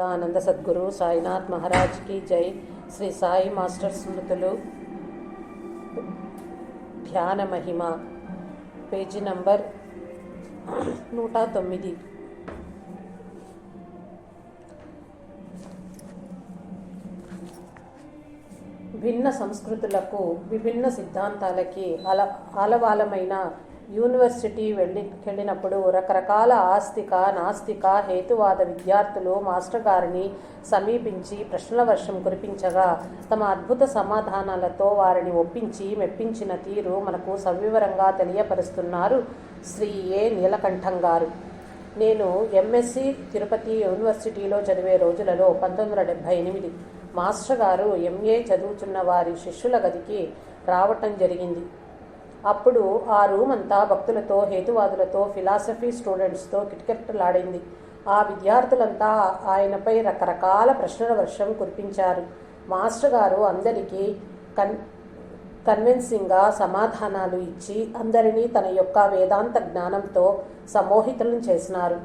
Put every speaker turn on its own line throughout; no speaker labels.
ఆనంద సద్గురు సాయినాథ్ మహారాజ్కి జై. శ్రీ సాయి మాస్టర్ స్మృతులు. ధ్యాన మహిమ. పేజీ నంబర్ నూట తొమ్మిది. భిన్న సంస్కృతులకు విభిన్న సిద్ధాంతాలకి అల ఆలవాలమైన యూనివర్సిటీ వెళ్ళి వెళ్ళినప్పుడు రకరకాల ఆస్తిక నాస్తిక హేతువాద విద్యార్థులు మాస్టర్ గారిని సమీపించి ప్రశ్నల వర్షం కురిపించగా తమ అద్భుత సమాధానాలతో వారిని ఒప్పించి మెప్పించిన తీరు మనకు సవివరంగా తెలియపరుస్తున్నారు శ్రీ ఏ. నీలకంఠం గారు. నేను ఎంఎస్సి తిరుపతి యూనివర్సిటీలో చదివే రోజులలో పంతొమ్మిది వందల డెబ్భై ఎనిమిది మాస్టర్ గారు ఎంఏ చదువుతున్న వారి శిష్యుల గదికి రావటం జరిగింది. అప్పుడు ఆ రూమ్ అంతా భక్తులతో హేతువాదులతో ఫిలాసఫీ స్టూడెంట్స్తో కిటకిటలాడింది. ఆ విద్యార్థులంతా ఆయనపై రకరకాల ప్రశ్నల వర్షం కురిపించారు. మాస్టర్ గారు అందరికీ కన్ కన్విన్సింగ్గా సమాధానాలు ఇచ్చి అందరినీ తన యొక్క వేదాంత జ్ఞానంతో సమోహితులను చేసినారు.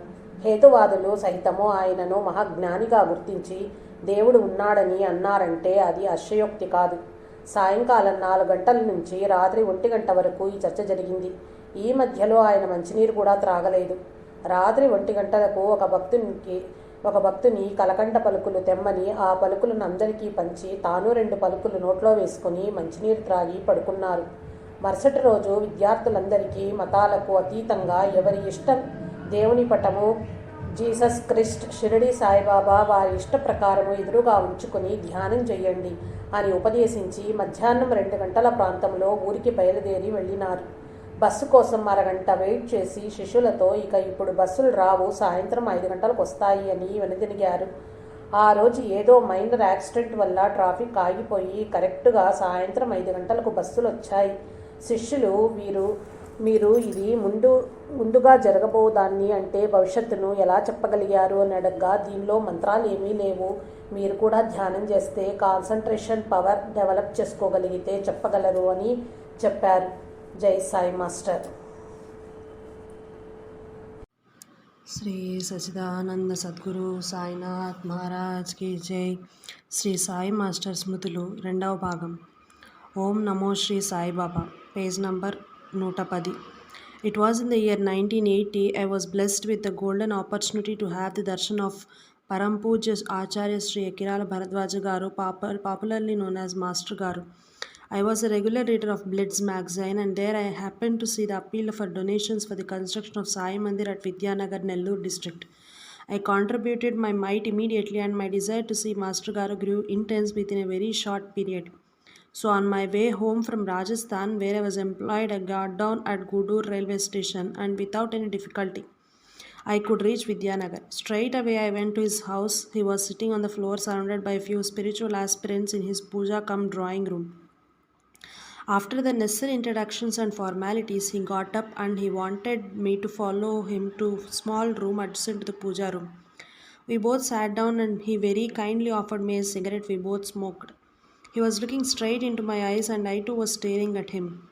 హేతువాదులు సైతము ఆయనను మహాజ్ఞానిగా గుర్తించి దేవుడు ఉన్నాడని అన్నారంటే అది అశయోక్తి కాదు. సాయంకాలం నాలుగు గంటల నుంచి రాత్రి ఒంటి గంట వరకు ఈ చర్చ జరిగింది. ఈ మధ్యలో ఆయన మంచినీరు కూడా త్రాగలేదు. రాత్రి ఒంటి గంటలకు ఒక భక్తునికి ఒక భక్తుని కలకండ పలుకులు తెమ్మని ఆ పలుకులను అందరికీ పంచి తాను రెండు పలుకులు నోట్లో వేసుకుని మంచినీరు త్రాగి పడుకున్నారు. మరుసటి రోజు విద్యార్థులందరికీ మతాలకు అతీతంగా ఎవరి ఇష్టం దేవుని పటము జీసస్ క్రిస్ట్ షిరిడి సాయిబాబా వారి ఇష్ట ప్రకారము ఎదురుగా ఉంచుకుని ధ్యానం చేయండి అని ఉపదేశించి మధ్యాహ్నం రెండు గంటల ప్రాంతంలో ఊరికి బయలుదేరి వెళ్ళినారు. బస్సు కోసం అరగంట వెయిట్ చేసి శిష్యులతో ఇక ఇప్పుడు బస్సులు రావు సాయంత్రం ఐదు గంటలకు వస్తాయి అని వెనుదిరిగారు. ఆ రోజు ఏదో మైనర్ యాక్సిడెంట్ వల్ల ట్రాఫిక్ ఆగిపోయి కరెక్ట్గా సాయంత్రం ఐదు గంటలకు బస్సులు వచ్చాయి శిష్యులు వీరు మీరు ఇది ముందు ముందుగా జరగబోదాన్ని అంటే భవిష్యత్తును ఎలా చెప్పగలిగారు అని అడగ్గా దీనిలో మంత్రాలు ఏమీ లేవు. మీరు కూడా ధ్యానం చేస్తే కాన్సన్ట్రేషన్ పవర్ డెవలప్ చేసుకోగలిగితే చెప్పగలరు అని చెప్పారు. జై సాయి మాస్టర్.
శ్రీ సచిదానంద సద్గురు సాయినాథ్ మహారాజ్కి జై. శ్రీ సాయి మాస్టర్ స్మృతులు రెండవ భాగం. ఓం నమో శ్రీ సాయిబాబా. పేజ్ నంబర్ నూట పది it was in the year nineteen eighty I was blessed with the golden opportunity to have the darshan of Parampujya Acharya Shri Ekkirala Bharadwaja garu పాప popularly known as master I was a regular reader of Blitz magazine, and there I happened to see the appeal for donations for the construction of Sai Mandir at Vidyanagar, Nellore district. I contributed my might immediately, and my desire to see Master Garu grew intense within a very short period. So, on my way home from Rajasthan, where I was employed, I got down at Gudur railway station, and without any difficulty, I could reach Vidyanagar. Straight away, I went to his house. He was sitting on the floor, surrounded by a few spiritual aspirants in his puja cum drawing room. After the necessary introductions and formalities, he got up and he wanted me to follow him to a small room adjacent to the puja room. We both sat down and he very kindly offered me a cigarette. We both smoked. He was looking straight into my eyes and I too was staring at him.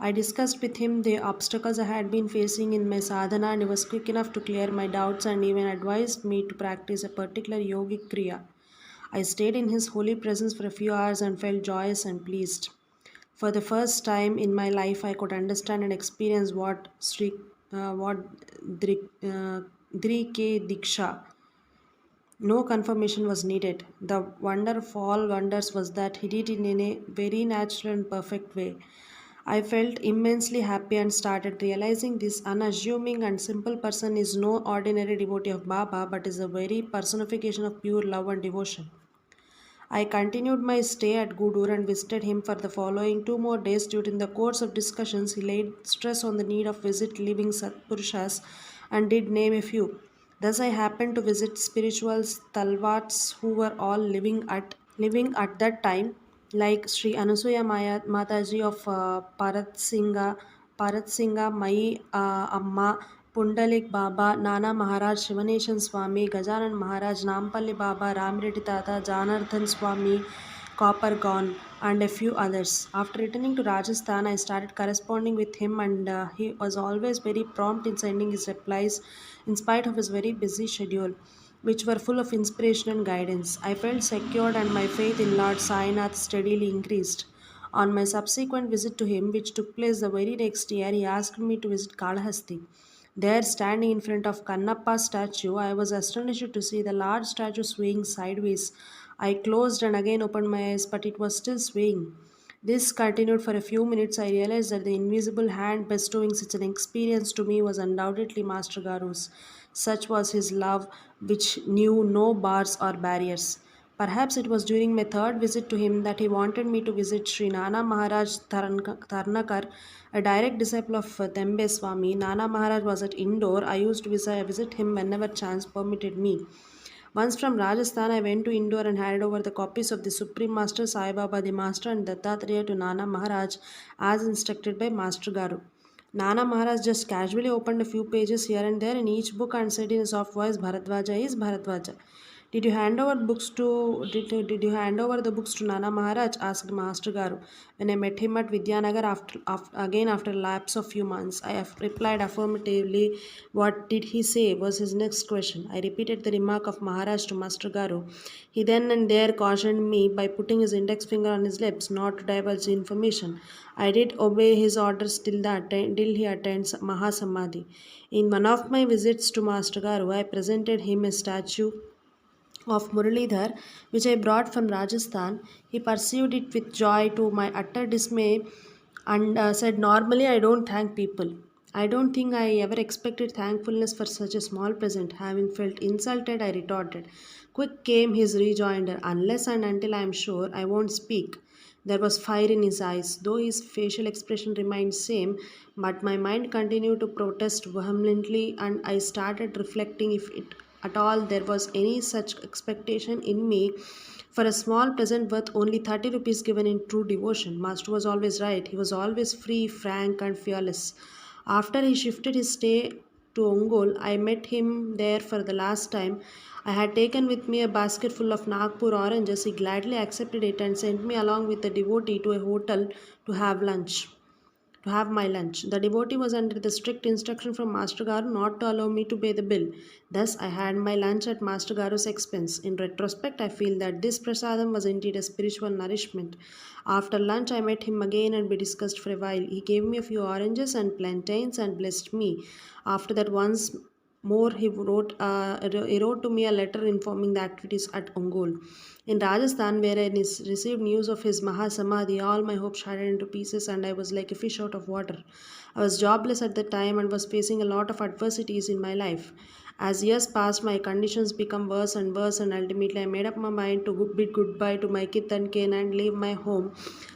I discussed with him the obstacles I had been facing in my sadhana and he was quick enough to clear my doubts and even advised me to practice a particular yogic kriya. I stayed in his holy presence for a few hours and felt joyous and pleased. For the first time in my life, I could understand and experience what Sri, uh, what Dri, uh, Dri K Diksha. No confirmation was needed. The wonder of all wonders was that he did it in a very natural and perfect way. I felt immensely happy and started realizing this unassuming and simple person is no ordinary devotee of Baba but is a very personification of pure love and devotion. I continued my stay at Gudur and visited him for the following two more days. During the course of discussions, he laid stress on the need of visit living Satpurushas and did name a few. Thus, I happened to visit spiritual stalwarts who were all living at living at that time, like Sri Anasuya Maya, Mataji of uh, Parat Singha, Parat Singha, Mai uh, Amma, Pundalik Baba, Nana Maharaj, Shivaneshan Swami, Gajanan Maharaj, Nampalli Baba, Ramreddy Tata, Janardhan Swami, Copper Gone, and a few others. After returning to Rajasthan, I started corresponding with him, and uh, he was always very prompt in sending his replies in spite of his very busy schedule. which were full of inspiration and guidance. I felt secured, and my faith in Lord Sainath steadily increased. On my subsequent visit to him, which took place the very next year, he asked me to visit Kalahasti. There, standing in front of Kannappa's statue, I was astonished to see the large statue swaying sideways. I closed and again opened my eyes, but it was still swaying. This continued for a few minutes. I realized that the invisible hand bestowing such an experience to me was undoubtedly Master Garu's. Such was his love, which knew no bars or barriers. Perhaps it was during my third visit to him that he wanted me to visit Sri Nana Maharaj Tarnakar, a direct disciple of Tembe Swami. Nana Maharaj was at Indore. I used to visit him whenever chance permitted me. Once from Rajasthan, I went to Indore and handed over the copies of the Supreme Master Sai Baba, the Master, and Dattatreya to Nana Maharaj as instructed by Master Garu. Nana Maharaj just casually opened a few pages here and there in each book and said in a soft voice, Bharadwaja is Bharadwaja. Did you hand over books to did, did you hand over the books to Nana Maharaj? asked Master Garu. When I met him at Vidyanagar after, after again after lapse of few months, I have replied affirmatively. What did he say? was his next question. I repeated the remark of Maharaj to Master Garu. He then and there cautioned me by putting his index finger on his lips not to divulge information. I did obey his orders till that till he attends Mahasamadhi. In one of my visits to Master Garu, I presented him a statue of Muralidhar, which I brought from Rajasthan. He perceived it with joy to my utter dismay and uh, said, Normally, I don't thank people. I don't think I ever expected thankfulness for such a small present. Having felt insulted, I retorted. Quick came his rejoinder, Unless and until I am sure, I won't speak. There was fire in his eyes, though his facial expression remained same, but my mind continued to protest vehemently, and I started reflecting if it at all there was any such expectation in me for a small present worth only 30 rupees given in true devotion. Master was always right. He was always free, frank, and fearless. After he shifted his stay to Ongol, I met him there for the last time. I had taken with me a basket full of Nagpur oranges. He gladly accepted it and sent me along with a devotee to a hotel to have lunch to have my lunch. The devotee was under the strict instruction from Master Garu not to allow me to pay the bill. Thus, I had my lunch at Master Garu's expense. In retrospect, I feel that this prasadam was indeed a spiritual nourishment. After lunch, I met him again and we discussed for a while. He gave me a few oranges and plantains and blessed me. After that, once more, he wrote, uh, he wrote to me a letter informing the activities at Ongol. In Rajasthan, where I received news of his Mahasamadhi, all my hopes shattered into pieces and I was like a fish out of water. I was jobless at the time and was facing a lot of adversities in my life. As years passed, my conditions became worse and worse, and ultimately, I made up my mind to bid goodbye to my kith and kin and leave my home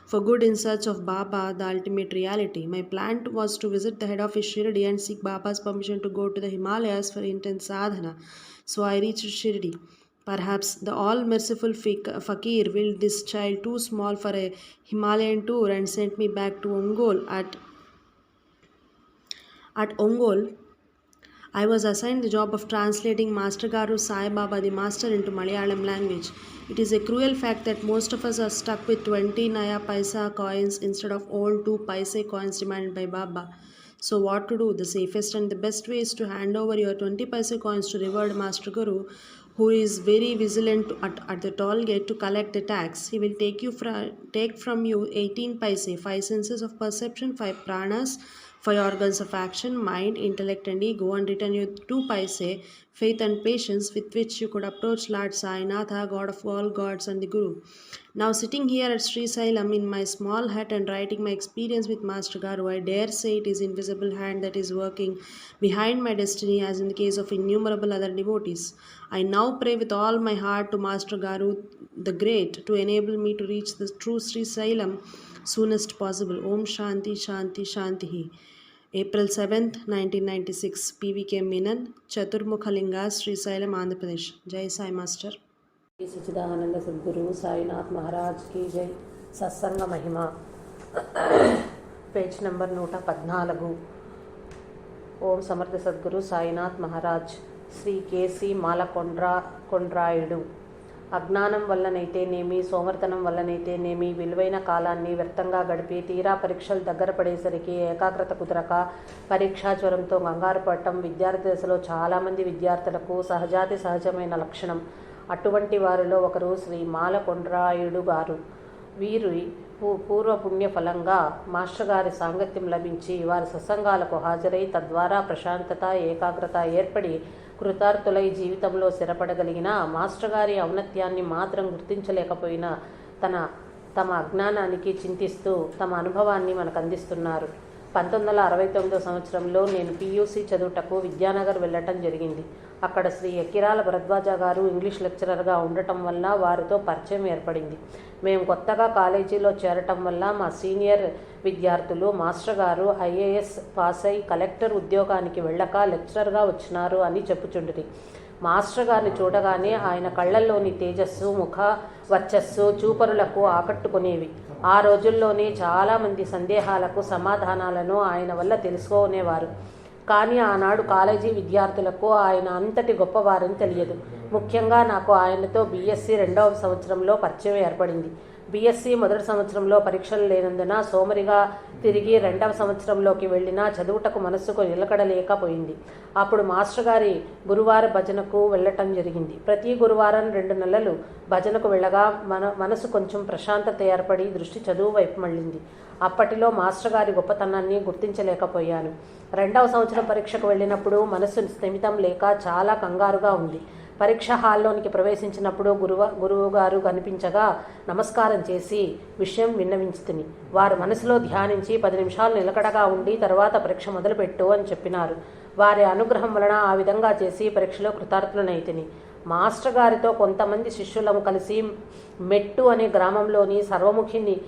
for good in search of Baba, the ultimate reality. My plan was to visit the head office Shirdi and seek Baba's permission to go to the Himalayas for intense sadhana. So I reached Shirdi. Perhaps the all merciful fakir willed this child too small for a Himalayan tour and sent me back to Ongol at at Ongol. I was assigned the job of translating Master Garu Sai Baba the Master into Malayalam language. It is a cruel fact that most of us are stuck with 20 Naya Paisa coins instead of old 2 Paisa coins demanded by Baba. So, what to do? The safest and the best way is to hand over your 20 paisa coins to revered Master Guru, who is very vigilant at, at the toll gate to collect the tax. He will take you from take from you 18 paisa, 5 senses of perception, 5 pranas, 5 organs of action, mind, intellect, and ego, and return you 2 paise, faith and patience with which you could approach Lord Sainatha, God of all gods, and the Guru. Now, sitting here at Sri Sailam in my small hut and writing my experience with Master Garu, I dare say it is invisible hand that is working behind my destiny, as in the case of innumerable other devotees. I now pray with all my heart to Master Garu the Great to enable me to reach the true Sri Sailam soonest possible Om Shanti Shanti Shanti April seventh nineteen ninety six PVK Menon చతుర్ముఖలింగ Srisailam Andhra Pradesh జై Sai
master Sachidananda Sadguru Sainath మహారాజ్కి జై సత్సంగ మహిమ page number నూట పద్నాలుగు. ఓం సమర్థ Sadguru Sainath Maharaj Shri KC మాలకొండ్రా కొండ్రాయుడు అజ్ఞానం వల్లనైతేనేమి సోమర్తనం వల్లనైతేనేమి విలువైన కాలాన్ని వ్యర్థంగా గడిపి తీరా పరీక్షలు దగ్గర పడేసరికి ఏకాగ్రత కుదరక పరీక్షా జ్వరంతో కంగారు పడటం విద్యార్థి దశలో చాలామంది విద్యార్థులకు సహజాతి సహజమైన లక్షణం. అటువంటి వారిలో ఒకరు శ్రీ మాల కొండ్రాయుడు గారు. వీరి పూ పూర్వ పుణ్య ఫలంగా మాస్టర్ గారి సాంగత్యం లభించి వారి సత్సంగాలకు హాజరై తద్వారా ప్రశాంతత ఏకాగ్రత ఏర్పడి కృతార్థులై జీవితంలో స్థిరపడగలిగిన మాస్టర్ గారి ఔన్నత్యాన్ని మాత్రం గుర్తించలేకపోయిన తన తమ అజ్ఞానానికి చింతిస్తూ తమ అనుభవాన్ని మనకు అందిస్తున్నారు పంతొమ్మిది వందల అరవై తొమ్మిదో సంవత్సరంలో నేను పియూసీ చదువుటకు విద్యానగర్ వెళ్ళటం జరిగింది. అక్కడ శ్రీ ఎక్కిరాల భరద్వాజ గారు ఇంగ్లీష్ లెక్చరర్గా ఉండటం వల్ల వారితో పరిచయం ఏర్పడింది. మేము కొత్తగా కాలేజీలో చేరటం వల్ల మా సీనియర్ విద్యార్థులు మాస్టర్ గారు ఐఏఎస్ పాస్ అయి కలెక్టర్ ఉద్యోగానికి వెళ్ళక లెక్చరర్గా వచ్చినారు అని చెప్పుచుండ్రి. మాస్టర్ గారిని చూడగానే ఆయన కళ్ళల్లోని తేజస్సు ముఖ వర్చస్సు చూపరులకు ఆకట్టుకునేవి. ఆ రోజుల్లోనే చాలామంది సందేహాలకు సమాధానాలను ఆయన వల్ల తెలుసుకునేవారు. కానీ ఆనాడు కాలేజీ విద్యార్థులకు ఆయన అంతటి గొప్పవారని తెలియదు. ముఖ్యంగా నాకు ఆయనతో బీఎస్సీ రెండవ సంవత్సరంలో పరిచయం ఏర్పడింది. బీఎస్సీ మొదటి సంవత్సరంలో పరీక్షలు లేనందున సోమరిగా తిరిగి రెండవ సంవత్సరంలోకి వెళ్ళినా చదువుటకు మనస్సుకు నిలకడలేకపోయింది. అప్పుడు మాస్టర్ గారి గురువార భజనకు వెళ్ళటం జరిగింది. ప్రతి గురువారం రెండు నెలలు భజనకు వెళ్ళగా మన మనసు కొంచెం ప్రశాంతత ఏర్పడి దృష్టి చదువు వైపు మళ్ళింది. అప్పటిలో మాస్టర్ గారి గొప్పతనాన్ని గుర్తించలేకపోయాను. రెండవ సంవత్సరం పరీక్షకు వెళ్ళినప్పుడు మనసు స్థిమితం లేక చాలా కంగారుగా ఉంది. పరీక్ష హాల్లోనికి ప్రవేశించినప్పుడు గురువ గురువు గారు కనిపించగా నమస్కారం చేసి విషయం విన్నవించుతుని. వారు మనసులో ధ్యానించి పది నిమిషాలు నిలకడగా ఉండి తర్వాత పరీక్ష మొదలుపెట్టు అని చెప్పినారు. వారి అనుగ్రహం వలన ఆ విధంగా చేసి పరీక్షలో కృతార్థులనైతిని. మాస్టర్ గారితో కొంతమంది శిష్యులము కలిసి మెట్టు అనే గ్రామంలోని సర్వముఖిని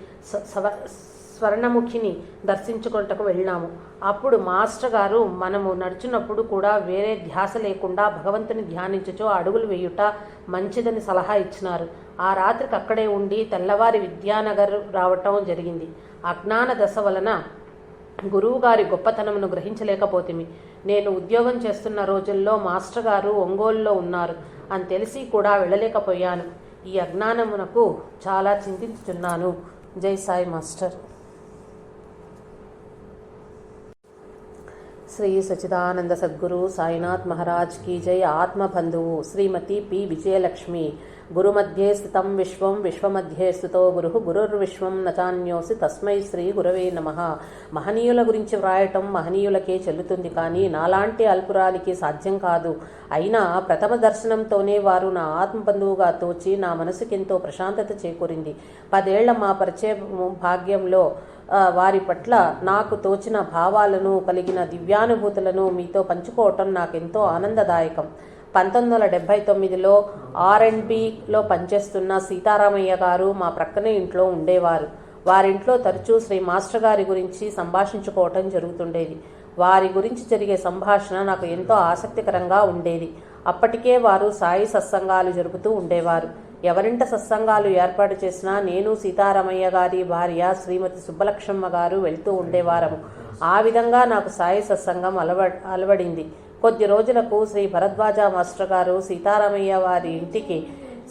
సవ- స్వర్ణముఖిని దర్శించుకుంటకు వెళ్ళినాము. అప్పుడు మాస్టర్ గారు మనము నడుచున్నప్పుడు కూడా వేరే ధ్యాస లేకుండా భగవంతుని ధ్యానించుచో అడుగులు వేయుట మంచిదని సలహా ఇచ్చినారు. ఆ రాత్రికి అక్కడే ఉండి తెల్లవారి విద్యానగర్ రావటం జరిగింది. అజ్ఞాన దశ వలన గురువుగారి గొప్పతనమును గ్రహించలేకపోతిమి. నేను ఉద్యోగం చేస్తున్న రోజుల్లో మాస్టర్ గారు ఒంగోలులో ఉన్నారు. అని తెలిసి కూడా వెళ్ళలేకపోయాను. ఈ అజ్ఞానమునకు చాలా చింతించుతున్నాను జై సాయి మాస్టర్. శ్రీ సచిదానంద సద్గురు సాయినాథ్ మహారాజ్ కీ జై. ఆత్మబంధువు శ్రీమతి పి. విజయలక్ష్మి. గురుమధ్యే స్థితం విశ్వం విశ్వమధ్యే స్థితో గురు గురుర్విశ్వం నచాన్యోసి తస్మై శ్రీ గురవే నమ. మహనీయుల గురించి వ్రాయటం మహనీయులకే చెల్లుతుంది కానీ నాలాంటి అల్పురాలికి సాధ్యం కాదు. అయినా ప్రథమ దర్శనంతోనే వారు నా ఆత్మబంధువుగా తోచి నా మనసుకెంతో ప్రశాంతత చేకూరింది. పదేళ్ళ మా పరిచయ భాగ్యంలో వారి పట్ల నాకు తోచిన భావాలను కలిగిన దివ్యానుభూతులను మీతో పంచుకోవటం నాకెంతో ఆనందదాయకం. పంతొమ్మిది వందల డెబ్భై తొమ్మిదిలో ఆర్ అండ్ పనిచేస్తున్న సీతారామయ్య గారు మా ప్రక్కనే ఇంట్లో ఉండేవారు. వారింట్లో తరచూ శ్రీ మాస్టర్ గారి గురించి సంభాషించుకోవటం జరుగుతుండేది. వారి గురించి జరిగే సంభాషణ నాకు ఎంతో ఆసక్తికరంగా ఉండేది. అప్పటికే వారు సాయి సత్సంగాలు జరుపుతూ ఉండేవారు. ఎవరింట సత్సంగాలు ఏర్పాటు చేసినా నేను సీతారామయ్య గారి భార్య శ్రీమతి సుబ్బలక్ష్మమ్మ గారు వెళ్తూ ఉండేవారము. ఆ విధంగా నాకు సాయి సత్సంగం అలవ అలవడింది. కొద్ది రోజులకు శ్రీ భరద్వాజ మాస్టర్ గారు సీతారామయ్య వారి ఇంటికి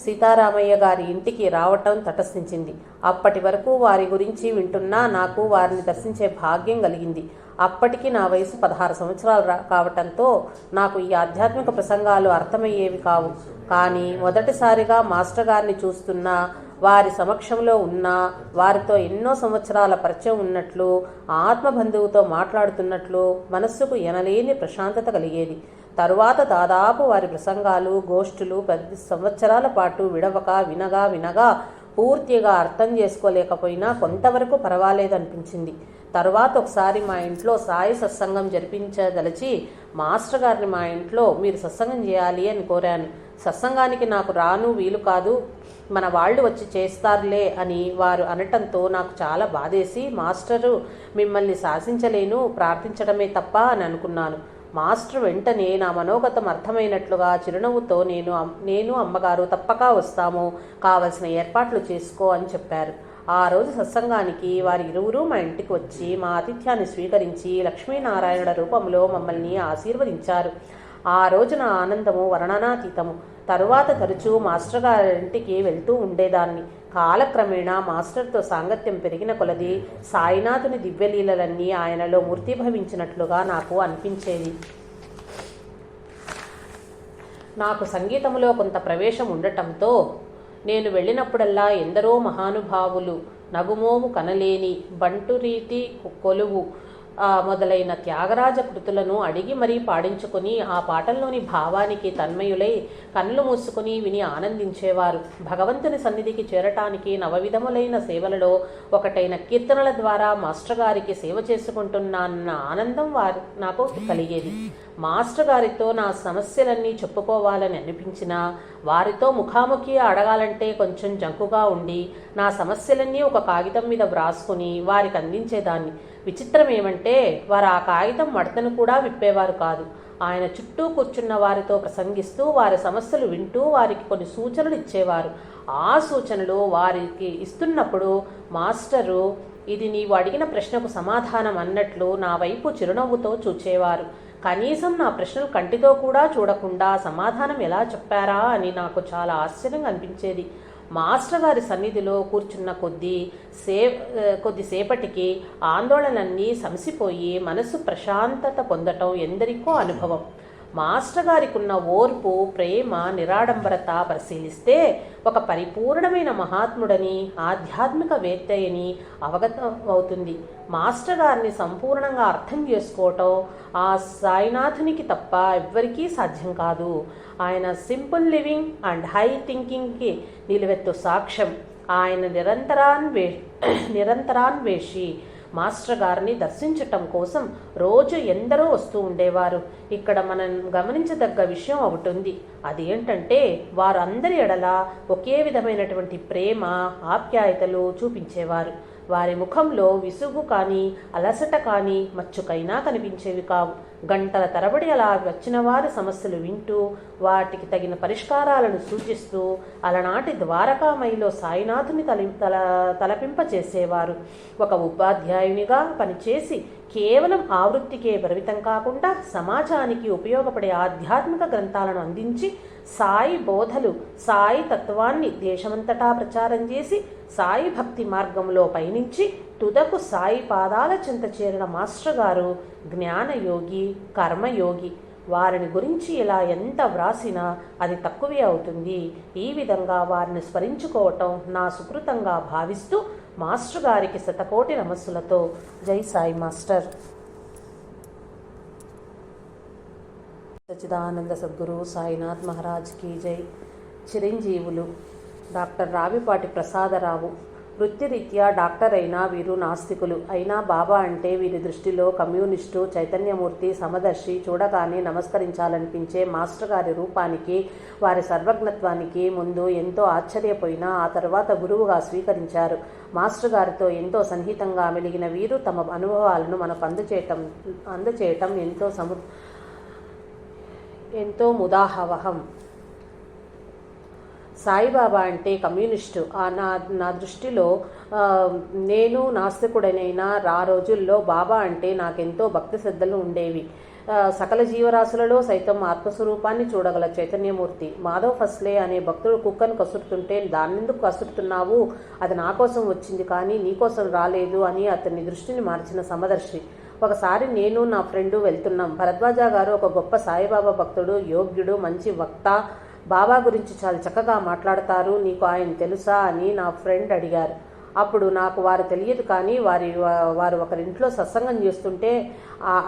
సీతారామయ్య గారి ఇంటికి రావటం తటస్థించింది. అప్పటి వరకు వారి గురించి వింటున్నా నాకు వారిని దర్శించే భాగ్యం కలిగింది. అప్పటికి నా వయసు పదహారు సంవత్సరాలు రా- కావటంతో నాకు ఈ ఆధ్యాత్మిక ప్రసంగాలు అర్థమయ్యేవి కావు. కానీ మొదటిసారిగా మాస్టర్ గారిని చూస్తున్నా వారి సమక్షంలో ఉన్న వారితో ఎన్నో సంవత్సరాల పరిచయం ఉన్నట్లు ఆత్మబంధువుతో మాట్లాడుతున్నట్లు మనస్సుకు ఎనలేని ప్రశాంతత కలిగేది. తరువాత దాదాపు వారి ప్రసంగాలు గోష్ఠులు పది సంవత్సరాల పాటు విడవక వినగా వినగా పూర్తిగా అర్థం చేసుకోలేకపోయినా కొంతవరకు పర్వాలేదనిపించింది. తర్వాత ఒకసారి మా ఇంట్లో సాయి సత్సంగం జరిపించదలిచి మాస్టర్ గారిని మా ఇంట్లో మీరు సత్సంగం చేయాలి అని కోరాను. సత్సంగానికి నాకు రాను వీలు కాదు మన వాళ్ళు వచ్చి చేస్తారులే అని వారు అనటంతో నాకు చాలా బాధేసి మాస్టరు మిమ్మల్ని శాసించలేను ప్రార్థించడమే తప్ప అని అనుకున్నాను. మాస్టర్ వెంటనే నా మనోగతం అర్థమైనట్లుగా చిరునవ్వుతో నేను నేను అమ్మగారు తప్పక వస్తాము కావలసిన ఏర్పాట్లు చేసుకో అని చెప్పారు. ఆ రోజు సత్సంగానికి వారి ఇరువురు మా ఇంటికి వచ్చి మా ఆతిథ్యాన్ని స్వీకరించి లక్ష్మీనారాయణుల రూపంలో మమ్మల్ని ఆశీర్వదించారు. ఆ రోజున ఆనందము వర్ణనాతీతము. తరువాత తరచూ మాస్టర్ గారింటికి వెళ్తూ ఉండేదాన్ని. కాలక్రమేణా మాస్టర్తో సాంగత్యం పెరిగిన కొలది సాయినాథుని దివ్యలీలలన్నీ ఆయనలో మూర్తిభవించినట్లుగా నాకు అనిపించేది. నాకు సంగీతంలో కొంత ప్రవేశం ఉండటంతో నేను వెళ్ళినప్పుడల్లా ఎందరో మహానుభావులు నగుమోము కనలేని బంటు రీతి కొలువు మొదలైన త్యాగరాజ కృతులను అడిగి మరీ పాడించుకొని ఆ పాటల్లోని భావానికి తన్మయులై కన్నులు మూసుకొని విని ఆనందించేవారు. భగవంతుని సన్నిధికి చేరటానికి నవవిధములైన సేవలలో ఒకటైన కీర్తనల ద్వారా మాస్టర్ గారికి సేవ చేసుకుంటున్నాన్న ఆనందం వారి నాకు కలిగేది. మాస్టర్ గారితో నా సమస్యలన్నీ చెప్పుకోవాలని అనిపించినా వారితో ముఖాముఖి అడగాలంటే కొంచెం జంకుగా ఉండి నా సమస్యలన్నీ ఒక కాగితం మీద వ్రాసుకుని వారికి అందించేదాన్ని. విచిత్రం ఏమంటే వారు ఆ కాగితం మడతను కూడా విప్పేవారు కాదు. ఆయన చుట్టూ కూర్చున్న వారితో ప్రసంగిస్తూ వారి సమస్యలు వింటూ వారికి కొన్ని సూచనలు ఇచ్చేవారు. ఆ సూచనలు వారికి ఇస్తున్నప్పుడు మాస్టరు ఇది నీవు అడిగిన ప్రశ్నకు సమాధానం అన్నట్లు నా వైపు చిరునవ్వుతో చూచేవారు. కనీసం నా ప్రశ్నలు కంటితో కూడా చూడకుండా సమాధానం ఎలా చెప్పారా? అని నాకు చాలా ఆశ్చర్యంగా అనిపించేది. మాస్టర్ గారి సన్నిధిలో కూర్చున్న కొద్దీ సే కొద్దిసేపటికి ఆందోళనన్నీ సమసిపోయి మనసు ప్రశాంతత పొందటం ఎందరికో అనుభవం. మాస్టర్ గారికి ఉన్న ఓర్పు ప్రేమ నిరాడంబరత పరిశీలిస్తే ఒక పరిపూర్ణమైన మహాత్ముడని ఆధ్యాత్మిక వేత్తయని అవగతం అవుతుంది మాస్టర్ గారిని సంపూర్ణంగా అర్థం చేసుకోవటం ఆ సాయినాథునికి తప్ప ఎవ్వరికీ సాధ్యం కాదు. ఆయన సింపుల్ లివింగ్ అండ్ హై థింకింగ్కి నిలువెత్తు సాక్ష్యం. ఆయన నిరంతరాన్వే నిరంతరాన్వేషి మాస్టర్ గారిని దర్శించటం కోసం రోజు ఎందరో వస్తూ ఉండేవారు. ఇక్కడ మనం గమనించదగ్గ విషయం ఒకటి ఉంది అదేంటంటే వారు అందరి ఎడల ఒకే విధమైనటువంటి ప్రేమ ఆప్యాయతలు చూపించేవారు. వారి ముఖంలో విసుగు కానీ అలసట కానీ మచ్చుకైనా కనిపించేవి కావు. గంటల తరబడి అలా వచ్చిన వారి సమస్యలు వింటూ వాటికి తగిన పరిష్కారాలను సూచిస్తూ అలనాటి ద్వారకామయిలో సాయినాథుని తలి తల తలపింపచేసేవారు. ఒక ఉపాధ్యాయునిగా పనిచేసి కేవలం ఆవృత్తికే పరిమితం కాకుండా సమాజానికి ఉపయోగపడే ఆధ్యాత్మిక గ్రంథాలను అందించి సాయి బోధలు సాయి తత్వాన్ని దేశమంతటా ప్రచారం చేసి సాయి భక్తి మార్గంలో పయనించి తుదకు సాయి పాదాల చెంత చేరిన మాస్టర్ గారు జ్ఞానయోగి కర్మయోగి. వారిని గురించి ఇలా ఎంత వ్రాసినా అది తక్కువే అవుతుంది. ఈ విధంగా వారిని స్మరించుకోవటం నా సుకృతంగా భావిస్తూ మాస్టర్ గారికి శతకోటి నమస్సులతో జై సాయి మాస్టర్. సచ్చిదానంద సద్గురు సాయినాథ్ మహారాజ్ కీ జై. చిరంజీవులు డాక్టర్ రావిపాటి ప్రసాదరావు. వృత్తిరీత్యా డాక్టర్ అయినా వీరు నాస్తికులు. అయినా బాబా అంటే వీరి దృష్టిలో కమ్యూనిస్టు చైతన్యమూర్తి సమదర్శి చూడగానే నమస్కరించాలనిపించే మాస్టర్ గారి రూపానికి వారి సర్వజ్ఞత్వానికి ముందు ఎంతో ఆశ్చర్యపోయినా ఆ తర్వాత గురువుగా స్వీకరించారు. మాస్టర్ గారితో ఎంతో సన్నిహితంగా మెలిగిన వీరు తమ అనుభవాలను మనకు అందచేయటం అందచేయటం ఎంతో సము ఎంతో ముదాహవహం. సాయిబాబా అంటే కమ్యూనిస్టు. నా నా దృష్టిలో నేను నాస్తికుడనైనా ఆ రోజుల్లో బాబా అంటే నాకెంతో భక్తి శ్రద్ధలు ఉండేవి. సకల జీవరాశులలో సైతం ఆత్మస్వరూపాన్ని చూడగల చైతన్యమూర్తి. మాధవ్ ఫస్లే అనే భక్తుడు కుక్కను కసురుతుంటే దాన్నెందుకు కసురుతున్నావు? అది నా కోసం వచ్చింది కానీ నీకోసం రాలేదు అని అతని దృష్టిని మార్చిన సమదర్శి. ఒకసారి నేను నా ఫ్రెండు వెళ్తున్నాం. భరద్వాజ గారు ఒక గొప్ప సాయిబాబా భక్తుడు యోగ్యుడు మంచి వక్త. బాబా గురించి చాలా చక్కగా మాట్లాడతారు. నీకు ఆయన తెలుసా అని నా ఫ్రెండ్ అడిగారు. అప్పుడు నాకు వారు తెలియదు కానీ వారి వారు ఒకరింట్లో సత్సంగం చేస్తుంటే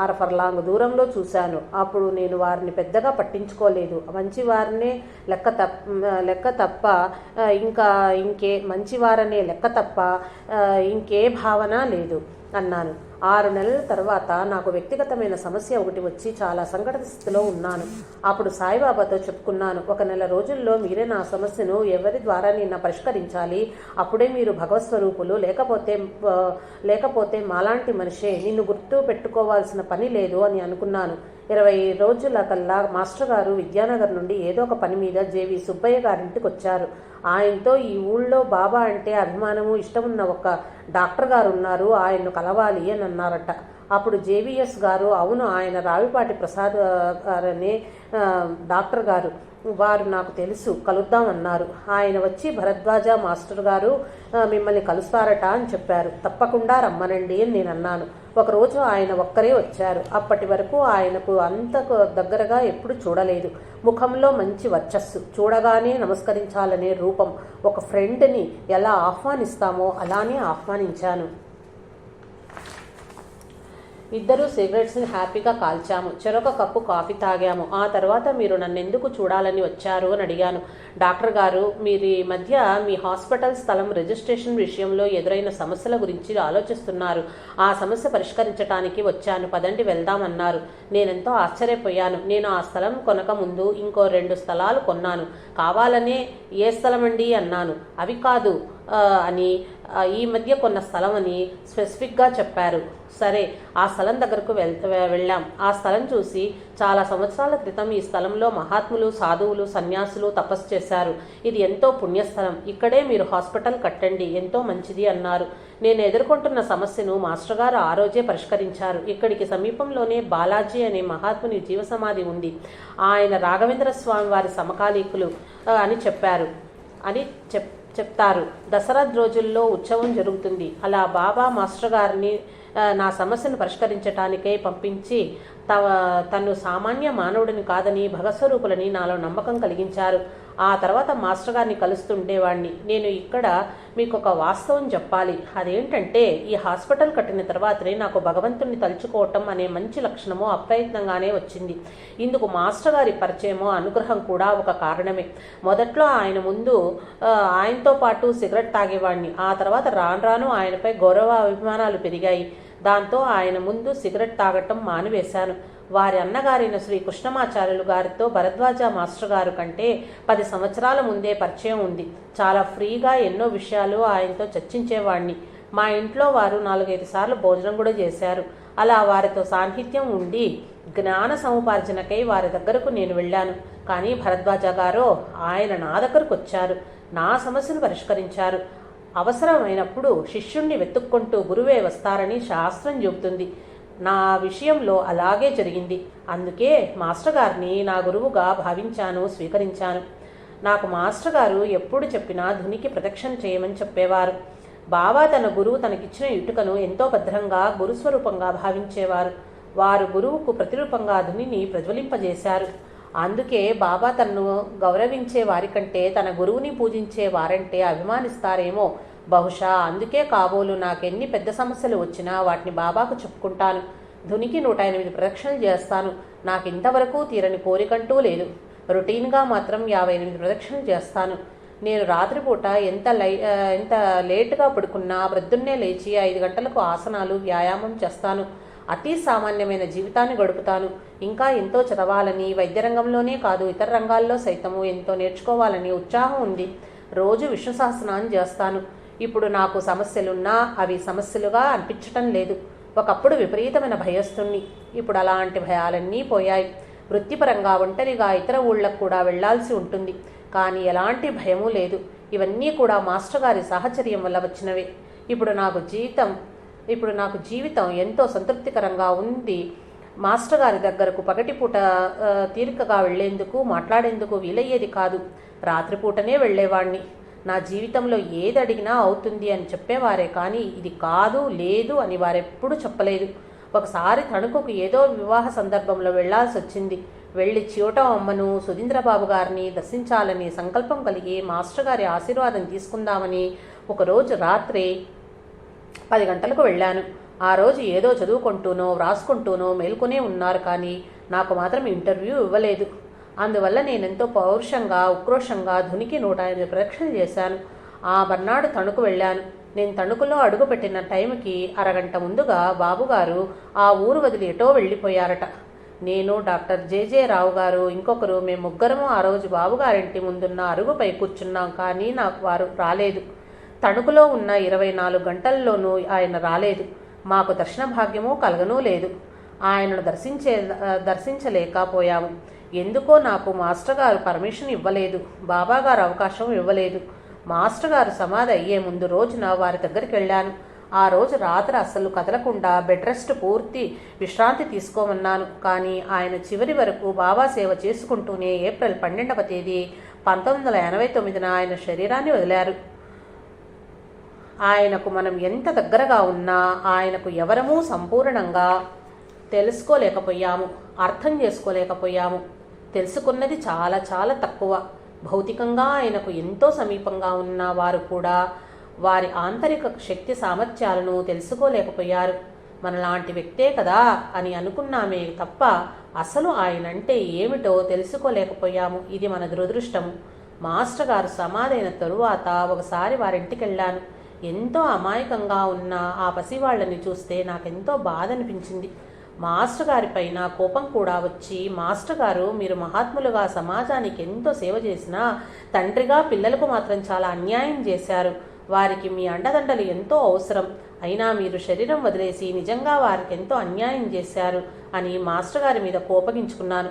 అరఫర్ లాంగ్ దూరంలో చూశాను. అప్పుడు నేను వారిని పెద్దగా పట్టించుకోలేదు. మంచి వారినే లెక్క తప్ప లెక్క తప్ప ఇంకా ఇంకే మంచివారనే లెక్క తప్ప ఇంకే భావన లేదు అన్నాను. ఆరు నెలల తర్వాత నాకు వ్యక్తిగతమైన సమస్య ఒకటి వచ్చి చాలా సంకట స్థితిలో ఉన్నాను. అప్పుడు సాయిబాబాతో చెప్పుకున్నాను ఒక నెల రోజుల్లో మీరే నా సమస్యను ఎవరి ద్వారా నేను పరిష్కరించాలి. అప్పుడే మీరు భగవత్ స్వరూపులు. లేకపోతే లేకపోతే మాలాంటి మనిషే నిన్ను గుర్తు పెట్టుకోవాల్సిన పని లేదు అని అనుకున్నాను. ఇరవై రోజుల కల్లా మాస్టర్ గారు విద్యానగర్ నుండి ఏదో ఒక పని మీద జేవి సుబ్బయ్య గారింటికి వచ్చారు ఆయనతో ఈ ఊళ్ళో బాబా అంటే అభిమానము ఇష్టమున్న ఒక డాక్టర్ గారు ఉన్నారు ఆయన్ను కలవాలి అని అన్నారట. అప్పుడు జేవిఎస్ గారు అవును ఆయన రావిపాటి ప్రసాద్ గారనే అనే డాక్టర్ గారు. వారు నాకు తెలుసు కలుద్దామన్నారు ఆయన వచ్చి భరద్వాజ మాస్టర్ గారు మిమ్మల్ని కలుస్తారట అని చెప్పారు. తప్పకుండా రమ్మనండి అని నేను అన్నాను. ఒకరోజు ఆయన ఒక్కరే వచ్చారు. అప్పటి వరకు ఆయనకు అంత దగ్గరగా ఎప్పుడు చూడలేదు. ముఖంలో మంచి వర్చస్సు. చూడగానే నమస్కరించాలనే రూపం. ఒక ఫ్రెండ్ని ఎలా ఆహ్వానిస్తామో అలానే ఆహ్వానించాను. ఇద్దరూ సిగరెట్స్ని హ్యాపీగా కాల్చాము. చెరొక కప్పు కాఫీ తాగాము. ఆ తర్వాత మీరు నన్ను ఎందుకు చూడాలని వచ్చారు అని అడిగాను. డాక్టర్ గారు మీరు ఈ మధ్య మీ హాస్పిటల్ స్థలం రిజిస్ట్రేషన్ విషయంలో ఎదురైన సమస్యల గురించి ఆలోచిస్తున్నారు. ఆ సమస్య పరిష్కరించడానికి వచ్చాను. పదండి వెళ్దామన్నారు. నేనెంతో ఆశ్చర్యపోయాను. నేను ఆ స్థలం కొనక ముందు ఇంకో రెండు స్థలాలు కొన్నాను. కావాలనే ఏ స్థలం అండి అన్నాను. అవి కాదు అని ఈ మధ్య కొన్న స్థలం అని స్పెసిఫిక్గా చెప్పారు. సరే ఆ స్థలం దగ్గరకు వెళ్ వెళ్ళాం. ఆ స్థలం చూసి చాలా సంవత్సరాల క్రితం ఈ స్థలంలో మహాత్ములు సాధువులు సన్యాసులు తపస్సు చేశారు. ఇది ఎంతో పుణ్యస్థలం. ఇక్కడే మీరు హాస్పిటల్ కట్టండి. ఎంతో మంచిది అన్నారు. నేను ఎదుర్కొంటున్న సమస్యను మాస్టర్ గారు ఆ రోజే పరిష్కరించారు. ఇక్కడికి సమీపంలోనే బాలాజీ అనే మహాత్ముని జీవసమాధి ఉంది. ఆయన రాఘవేంద్ర స్వామి వారి సమకాలీకులు అని చెప్పారు. అని చెప్ చెప్తారు. దసరా రోజుల్లో ఉత్సవం జరుగుతుంది. అలా బాబా మాస్టర్ గారిని నా సమస్యను పరిష్కరించటానికే పంపించి తను సామాన్య మానవుడిని కాదని భగస్వరూపులని నాలో నమ్మకం కలిగించారు. ఆ తర్వాత మాస్టర్ గారిని కలుస్తుండేవాడిని నేను ఇక్కడ మీకు ఒక వాస్తవం చెప్పాలి. అదేంటంటే ఈ హాస్పిటల్ కట్టిన తర్వాతనే నాకు భగవంతుణ్ణి తలుచుకోవటం అనే మంచి లక్షణము అప్రయత్నంగానే వచ్చింది. ఇందుకు మాస్టర్ గారి పరిచయము అనుగ్రహం కూడా ఒక కారణమే. మొదట్లో ఆయన ముందు ఆయనతో పాటు సిగరెట్ తాగేవాడిని ఆ తర్వాత రాను రాను ఆయనపై గౌరవ అభిమానాలు పెరిగాయి. దాంతో ఆయన ముందు సిగరెట్ తాగటం మానివేశాను. వారి అన్నగారైన శ్రీ కృష్ణమాచార్యులు గారితో భరద్వాజ మాస్టర్ గారు కంటే పది సంవత్సరాల ముందే పరిచయం ఉంది. చాలా ఫ్రీగా ఎన్నో విషయాలు ఆయనతో చర్చించేవాడిని మా ఇంట్లో వారు నాలుగైదు సార్లు భోజనం కూడా చేశారు. అలా వారితో సాన్నిహిత్యం ఉండి జ్ఞాన సముపార్జనకై వారి దగ్గరకు నేను వెళ్ళాను. కానీ భరద్వాజ గారో ఆయన నా దగ్గరకు వచ్చారు. నా సమస్యను పరిష్కరించారు. అవసరమైనప్పుడు శిష్యుణ్ణి వెతుక్కుంటూ గురువే వస్తారని శాస్త్రం చెబుతుంది. నా విషయంలో అలాగే జరిగింది. అందుకే మాస్టర్ గారిని నా గురువుగా భావించాను స్వీకరించాను. నాకు మాస్టర్ గారు ఎప్పుడు చెప్పినా ధునికి ప్రదక్షిణ చేయమని చెప్పేవారు. బాబా తన గురువు తనకిచ్చిన ఇటుకను ఎంతో భద్రంగా గురుస్వరూపంగా భావించేవారు. వారు గురువుకు ప్రతిరూపంగా ధునిని ప్రజ్వలింపజేశారు. అందుకే బాబా తనను గౌరవించే వారికంటే తన గురువుని పూజించే వారంటే అభిమానిస్తారేమో బహుశా అందుకే కాబోలు నాకెన్ని పెద్ద సమస్యలు వచ్చినా వాటిని బాబాకు చెప్పుకుంటాను. ధునికి నూట ఎనిమిది ప్రదక్షిణలు చేస్తాను. నాకు ఇంతవరకు తీరని కోరికంటూ లేదు. రొటీన్గా మాత్రం యాభై ఎనిమిది ప్రదక్షిణలు చేస్తాను. నేను రాత్రిపూట ఎంత లై ఎంత లేటుగా పడుకున్నా ప్రొద్దున్నే లేచి ఐదు గంటలకు ఆసనాలు వ్యాయామం చేస్తాను. అతి సామాన్యమైన జీవితాన్ని గడుపుతాను. ఇంకా ఎంతో చదవాలని వైద్య రంగంలోనే కాదు ఇతర రంగాల్లో సైతము ఎంతో నేర్చుకోవాలని ఉత్సాహం ఉంది. రోజు విష్ణు సహస్రనాన్ని చేస్తాను. ఇప్పుడు నాకు సమస్యలున్నా అవి సమస్యలుగా అనిపించటం లేదు. ఒకప్పుడు విపరీతమైన భయస్తుణ్ణి. ఇప్పుడు అలాంటి భయాలన్నీ పోయాయి. వృత్తిపరంగా ఒంటరిగా ఇతర ఊళ్ళకు కూడా వెళ్ళాల్సి ఉంటుంది. కానీ ఎలాంటి భయమూ లేదు. ఇవన్నీ కూడా మాస్టర్ గారి సాహచర్యం వల్ల వచ్చినవే. ఇప్పుడు నాకు జీవితం ఇప్పుడు నాకు జీవితం ఎంతో సంతృప్తికరంగా ఉంది. మాస్టర్ గారి దగ్గరకు పగటిపూట తీరికగా వెళ్ళేందుకు మాట్లాడేందుకు వీలయ్యేది కాదు. రాత్రిపూటనే వెళ్ళేవాణ్ణి నా జీవితంలో ఏది అడిగినా అవుతుంది అని చెప్పేవారే కానీ ఇది కాదు లేదు అని వారెప్పుడూ చెప్పలేదు. ఒకసారి తణుకుకు ఏదో వివాహ సందర్భంలో వెళ్ళాల్సి వచ్చింది. వెళ్ళి చివట అమ్మను సుధీంద్రబాబు గారిని దర్శించాలని సంకల్పం కలిగి మాస్టర్ గారి ఆశీర్వాదం తీసుకుందామని ఒకరోజు రాత్రి పది గంటలకు వెళ్ళాను. ఆ రోజు ఏదో చదువుకుంటూనో వ్రాసుకుంటూనో మేల్కొనే ఉన్నారు కానీ నాకు మాత్రం ఇంటర్వ్యూ ఇవ్వలేదు. అందువల్ల నేనెంతో పౌరుషంగా ఉక్రోషంగా ధునికి నూట ఎనిమిది పరీక్షలు చేశాను. ఆ మర్నాడు తణుకు వెళ్ళాను. నేను తణుకులో అడుగుపెట్టిన టైంకి అరగంట ముందుగా బాబుగారు ఆ ఊరు వదిలి ఎటో వెళ్ళిపోయారట. నేను డాక్టర్ జేజే రావు గారు ఇంకొకరు మేము ముగ్గురము ఆ రోజు బాబుగారింటి ముందున్న అరుగుపై కూర్చున్నాం కానీ నాకు వారు రాలేదు. తణుకులో ఉన్న ఇరవై నాలుగు గంటల్లోనూ ఆయన రాలేదు. మాకు దర్శన భాగ్యము కలగనూ లేదు. ఆయనను దర్శించే దర్శించలేకపోయాము ఎందుకో నాకు మాస్టర్ గారు పర్మిషన్ ఇవ్వలేదు బాబాగారు అవకాశం ఇవ్వలేదు. మాస్టర్ గారు సమాధి అయ్యే ముందు రోజున వారి దగ్గరికి వెళ్ళాను. ఆ రోజు రాత్రి అస్సలు కదలకుండా బెడ్ రెస్ట్ పూర్తి విశ్రాంతి తీసుకోమన్నాను. కానీ ఆయన చివరి వరకు బాబా సేవ చేసుకుంటూనే ఏప్రిల్ పన్నెండవ తేదీ పంతొమ్మిది వందల ఎనభై తొమ్మిదిన ఆయన శరీరాన్ని వదిలారు. ఆయనకు మనం ఎంత దగ్గరగా ఉన్నా ఆయనకు ఎవరమూ సంపూర్ణంగా తెలుసుకోలేకపోయాము అర్థం చేసుకోలేకపోయాము. తెలుసుకున్నది చాలా చాలా తక్కువ. భౌతికంగా ఆయనకు ఎంతో సమీపంగా ఉన్న వారు కూడా వారి ఆంతరిక శక్తి సామర్థ్యాలను తెలుసుకోలేకపోయారు. మనలాంటి వ్యక్తే కదా అని అనుకున్నామే తప్ప అసలు ఆయనంటే ఏమిటో తెలుసుకోలేకపోయాము. ఇది మన దురదృష్టము మాస్టర్ గారు సమాధైన తరువాత ఒకసారి వారింటికెళ్ళాను. ఎంతో అమాయకంగా ఉన్న ఆ పసివాళ్ళని చూస్తే నాకెంతో బాధ అనిపించింది మాస్టర్ గారి పైన కోపం కూడా వచ్చి మాస్టర్ గారు మీరు మహాత్ములుగా సమాజానికి ఎంతో సేవ చేసినా తండ్రిగా పిల్లలకు మాత్రం చాలా అన్యాయం చేశారు. వారికి మీ అండదండలు ఎంతో అవసరం. అయినా మీరు శరీరం వదిలేసి నిజంగా వారికి ఎంతో అన్యాయం చేశారు అని మాస్టర్ గారి మీద కోపగించుకున్నాను.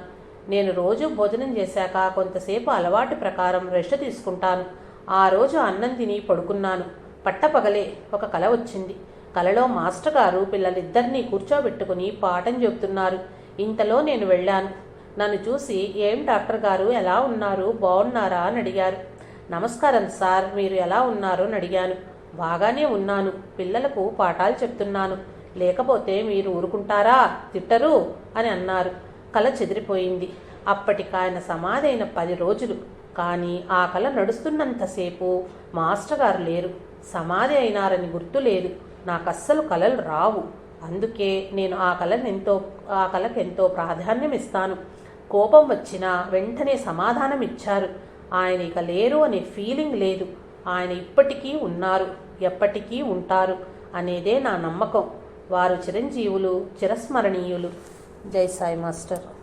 నేను రోజు భోజనం చేశాక కొంతసేపు అలవాటు ప్రకారం రెస్ట్ తీసుకుంటాను. ఆ రోజు అన్నం తిని పడుకున్నాను. పట్టపగలే ఒక కల వచ్చింది. కలలో మాస్టర్ గారు పిల్లలిద్దరినీ కూర్చోబెట్టుకుని పాఠం చెబుతున్నారు. ఇంతలో నేను వెళ్ళాను. నన్ను చూసి ఏం డాక్టర్ గారు ఎలా ఉన్నారు బాగున్నారా అని అడిగారు. నమస్కారం సార్ మీరు ఎలా ఉన్నారు అని అడిగాను. బాగానే ఉన్నాను. పిల్లలకు పాఠాలు చెప్తున్నాను. లేకపోతే మీరు ఊరుకుంటారా తిట్టరు అని అన్నారు. కల చెదిరిపోయింది. అప్పటికి ఆయన సమాధైన పది రోజులు. కానీ ఆ కళ నడుస్తున్నంతసేపు మాస్టర్ గారు లేరు. సమాధి అయినారని గుర్తు లేదు. నాకు అస్సలు కళలు రావు. అందుకే నేను ఆ కళను ఎంతో ఆ కళకు ఎంతో ప్రాధాన్యం ఇస్తాను కోపం వచ్చినా వెంటనే సమాధానం ఇచ్చారు ఆయన ఇక లేరు అనే ఫీలింగ్ లేదు. ఆయన ఇప్పటికీ ఉన్నారు ఎప్పటికీ ఉంటారు అనేదే నా నమ్మకం. వారు చిరంజీవులు చిరస్మరణీయులు. జై సాయి మాస్టర్.